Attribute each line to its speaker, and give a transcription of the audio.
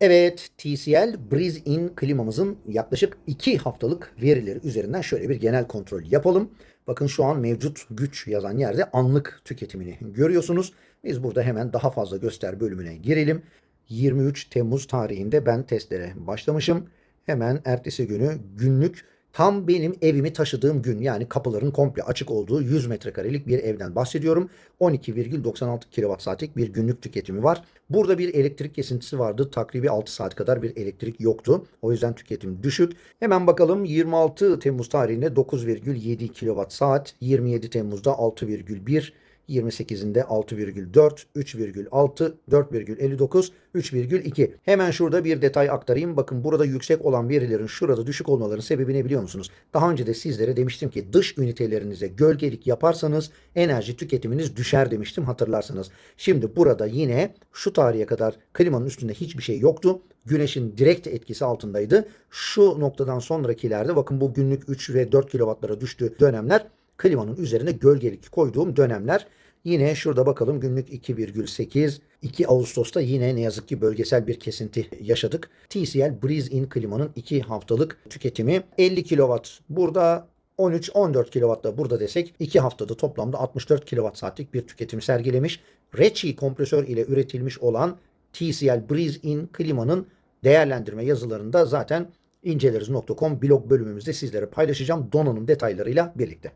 Speaker 1: Evet, TCL Breeze-In klimamızın yaklaşık 2 haftalık verileri üzerinden şöyle bir genel kontrol yapalım. Bakın şu an mevcut güç yazan yerde anlık tüketimini görüyorsunuz. Biz burada hemen daha fazla göster bölümüne girelim. 23 Temmuz tarihinde ben testlere başlamışım. Hemen ertesi günü günlük tam benim evimi taşıdığım gün yani kapıların komple açık olduğu 100 metrekarelik bir evden bahsediyorum. 12,96 kWh saatlik bir günlük tüketimi var. Burada bir elektrik kesintisi vardı. Takribi 6 saat kadar bir elektrik yoktu. O yüzden tüketim düşük. Hemen bakalım 26 Temmuz tarihinde 9,7 kWh saat, 27 Temmuz'da 6,1 28'inde 6,4, 3,6, 4,59, 3,2. Hemen şurada bir detay aktarayım. Bakın burada yüksek olan verilerin şurada düşük olmalarının sebebi ne biliyor musunuz? Daha önce de sizlere demiştim ki dış ünitelerinize gölgelik yaparsanız enerji tüketiminiz düşer demiştim hatırlarsanız. Şimdi burada yine şu tarihe kadar klimanın üstünde hiçbir şey yoktu. Güneşin direkt etkisi altındaydı. Şu noktadan sonrakilerde bakın bu günlük 3 ve 4 kW'lara düştüğü dönemler klimanın üzerine gölgelik koyduğum dönemler. Yine şurada bakalım günlük 2,8. 2 Ağustos'ta yine ne yazık ki bölgesel bir kesinti yaşadık. TCL Breeze-In klimanın 2 haftalık tüketimi 50 kW. Burada 13-14 kW da burada desek 2 haftada toplamda 64 kWh saatlik bir tüketim sergilemiş. Rechi kompresör ile üretilmiş olan TCL Breeze-In klimanın değerlendirme yazılarında zaten inceleriz.com blog bölümümüzde sizlere paylaşacağım donanım detaylarıyla birlikte.